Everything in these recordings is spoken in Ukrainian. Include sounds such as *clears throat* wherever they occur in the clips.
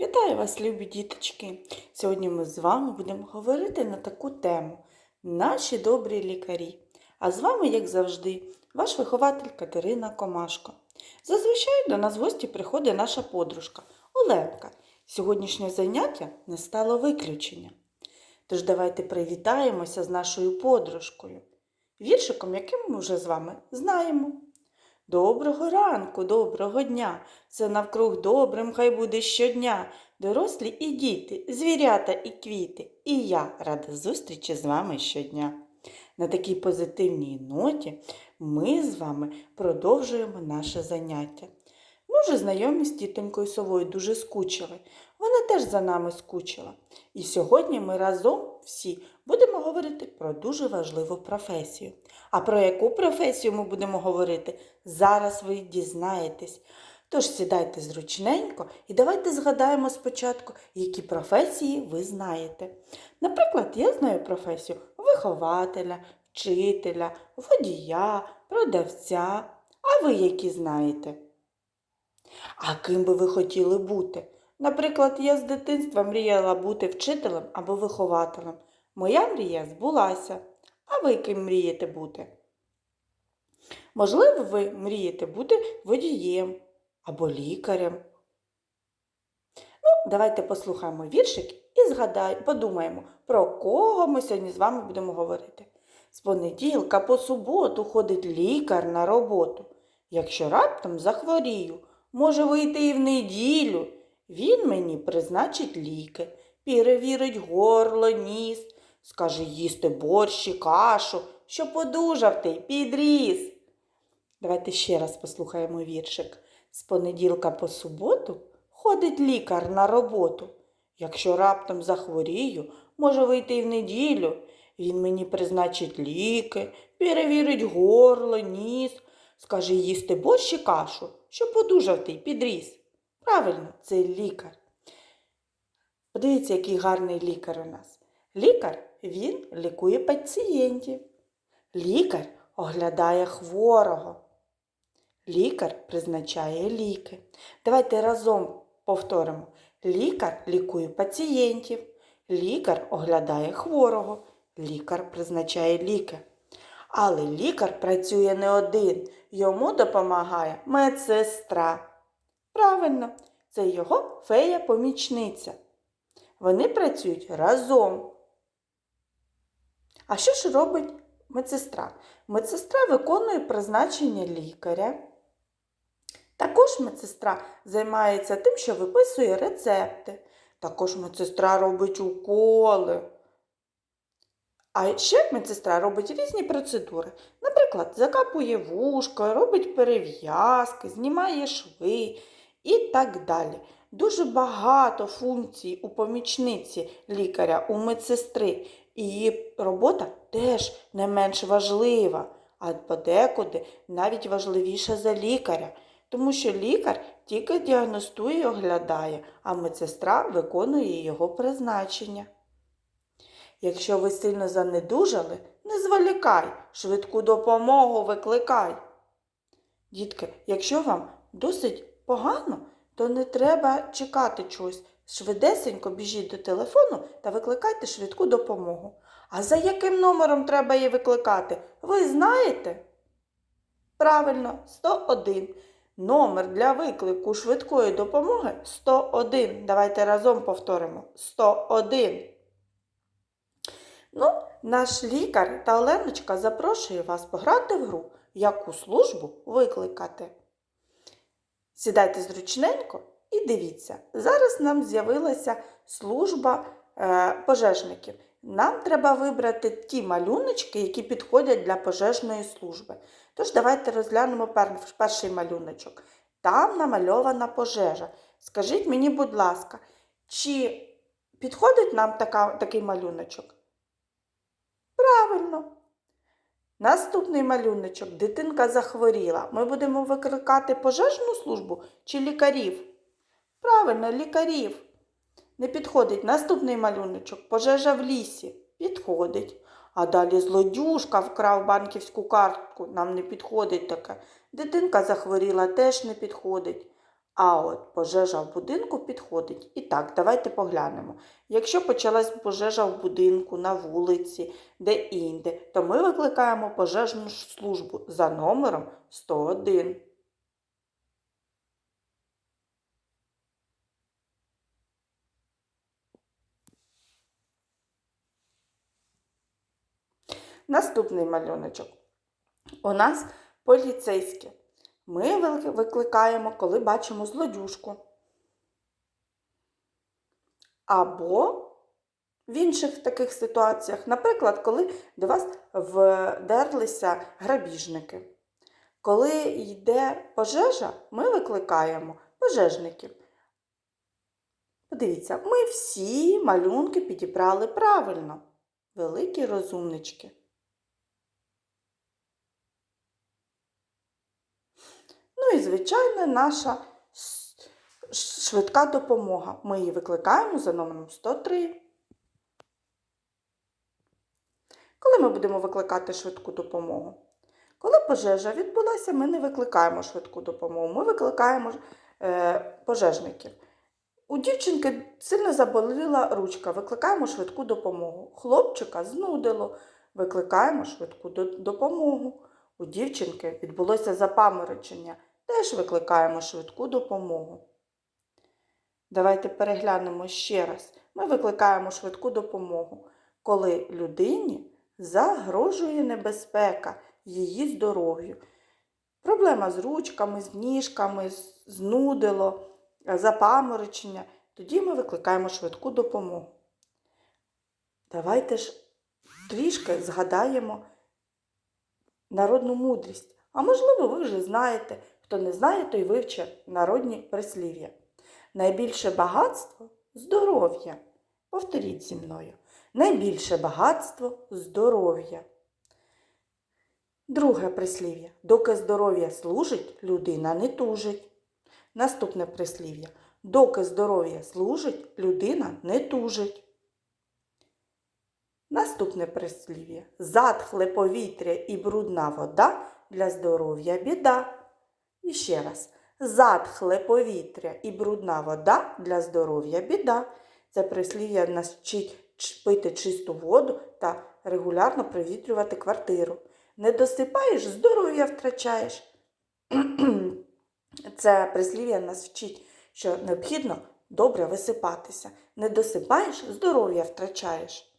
Вітаю вас, любі діточки! Сьогодні ми з вами будемо говорити на таку тему Наші добрі лікарі. А з вами, як завжди, ваш вихователь Катерина Комашко. Зазвичай до нас в гості приходить наша подружка Оленка. Сьогоднішнє заняття не стало виключенням. Тож давайте привітаємося з нашою подружкою, віршиком, яким ми вже з вами знаємо. Доброго ранку, доброго дня, все навкруг добрим хай буде щодня. Дорослі і діти, звірята і квіти, і я рада зустрічі з вами щодня. На такій позитивній ноті ми з вами продовжуємо наше заняття. Ми вже знайомі з тітонькою совою дуже скучили. Вона теж за нами скучила. І сьогодні ми разом всі будемо говорити про дуже важливу професію. А про яку професію ми будемо говорити, зараз ви дізнаєтесь. Тож сідайте зручненько і давайте згадаємо спочатку, які професії ви знаєте. Наприклад, я знаю професію вихователя, вчителя, водія, продавця. А ви які знаєте? А ким би ви хотіли бути? Наприклад, я з дитинства мріяла бути вчителем або вихователем. Моя мрія збулася. А ви ким мрієте бути? Можливо, ви мрієте бути водієм або лікарем. Ну, давайте послухаємо віршик і згадаємо, подумаємо, про кого ми сьогодні з вами будемо говорити. З понеділка по суботу ходить лікар на роботу. Якщо раптом захворію, може вийти і в неділю. Він мені призначить ліки, перевірить горло, ніс, скаже їсти борщ і кашу, щоб одужав ти, підріс. Давайте ще раз послухаємо віршик. З понеділка по суботу ходить лікар на роботу. Якщо раптом захворію, може вийти і в неділю. Він мені призначить ліки, перевірить горло, ніс, скаже їсти борщ і кашу, щоб одужав ти, підріс. Правильно, це лікар. Подивіться, який гарний лікар у нас. Лікар він лікує пацієнтів. Лікар оглядає хворого. Лікар призначає ліки. Давайте разом повторимо. Лікар лікує пацієнтів. Лікар оглядає хворого. Лікар призначає ліки. Але лікар працює не один. Йому допомагає медсестра. Правильно, це його фея-помічниця. Вони працюють разом. А що ж робить медсестра? Медсестра виконує призначення лікаря. Також медсестра займається тим, що виписує рецепти. Також медсестра робить уколи. А ще медсестра робить різні процедури. Наприклад, закапує вушко, робить перев'язки, знімає шви і так далі. Дуже багато функцій у помічниці лікаря, у медсестри. І її робота теж не менш важлива, а подекуди навіть важливіша за лікаря. Тому що лікар тільки діагностує і оглядає, а медсестра виконує його призначення. Якщо ви сильно занедужали, не зволікай, швидку допомогу викликай. Дітки, якщо вам досить погано, то не треба чекати чогось. Швидесенько біжіть до телефону та викликайте швидку допомогу. А за яким номером треба її викликати? Ви знаєте? Правильно, 101. Номер для виклику швидкої допомоги 101. Давайте разом повторимо. 101. Ну, наш лікар та Оленочка запрошує вас пограти в гру, яку службу викликати. Сідайте зручненько і дивіться, зараз нам з'явилася служба е, пожежників. Нам треба вибрати ті малюночки, які підходять для пожежної служби. Тож давайте розглянемо перший малюночок. Там намальована пожежа. Скажіть мені, будь ласка, чи підходить нам така, такий малюночок? Правильно. Наступний малюночок. Дитинка захворіла. Ми будемо викликати пожежну службу чи лікарів? Правильно, лікарів. Не підходить. Наступний малюночок. Пожежа в лісі. Підходить. А далі злодюшка вкрав банківську картку. Нам не підходить таке. Дитинка захворіла, теж не підходить. А от пожежа в будинку підходить. І так, давайте поглянемо. Якщо почалась пожежа в будинку, на вулиці, де-інде, то ми викликаємо пожежну службу за номером 101. Наступний малюночок. У нас поліцейські. Ми викликаємо, коли бачимо злодюжку. Або в інших таких ситуаціях, наприклад, коли до вас вдерлися грабіжники. Коли йде пожежа, ми викликаємо пожежників. Подивіться, ми всі малюнки підібрали правильно. Великі розумнички. Ну і, звичайно, наша швидка допомога. Ми її викликаємо за номером 103. Коли ми будемо викликати швидку допомогу? Коли пожежа відбулася, ми не викликаємо швидку допомогу, ми викликаємо е, пожежників. У дівчинки сильно заболіла ручка, викликаємо швидку допомогу. Хлопчика знудило, викликаємо швидку допомогу. У дівчинки відбулося запаморочення, теж викликаємо швидку допомогу. Давайте переглянемо ще раз. Ми викликаємо швидку допомогу, коли людині загрожує небезпека її здоров'ю. Проблема з ручками, з ніжками, знудило, запаморочення. Тоді ми викликаємо швидку допомогу. Давайте ж трішки згадаємо народну мудрість. А можливо, ви вже знаєте. Хто не знає, той вивчить народні прислів'я. Найбільше багатство здоров'я. Повторіть зі мною. Найбільше багатство здоров'я. Друге прислів'я. Доки здоров'я служить, людина не тужить. Наступне прислів'я. Доки здоров'я служить, людина не тужить. Наступне прислів'я. Затхле повітря і брудна вода для здоров'я біда. І ще раз. Затхле повітря і брудна вода для здоров'я біда. Це прислів'я нас вчить пити чисту воду та регулярно провітрювати квартиру. Не досипаєш, здоров'я втрачаєш. *clears throat* Це прислів'я нас вчить, що необхідно добре висипатися. Не досипаєш, здоров'я втрачаєш.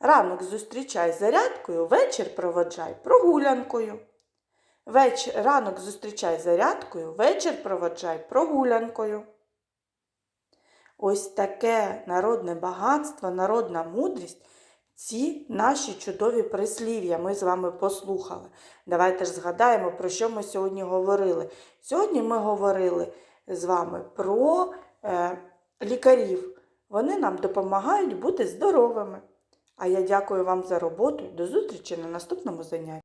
Ранок зустрічай зарядкою, вечір проводжай прогулянкою. Вечір, ранок зустрічай зарядкою, вечір проводжай прогулянкою. Ось таке народне багатство, народна мудрість. Ці наші чудові прислів'я ми з вами послухали. Давайте ж згадаємо, про що ми сьогодні говорили. Сьогодні ми говорили з вами про е, лікарів. Вони нам допомагають бути здоровими. А я дякую вам за роботу. До зустрічі на наступному занятті.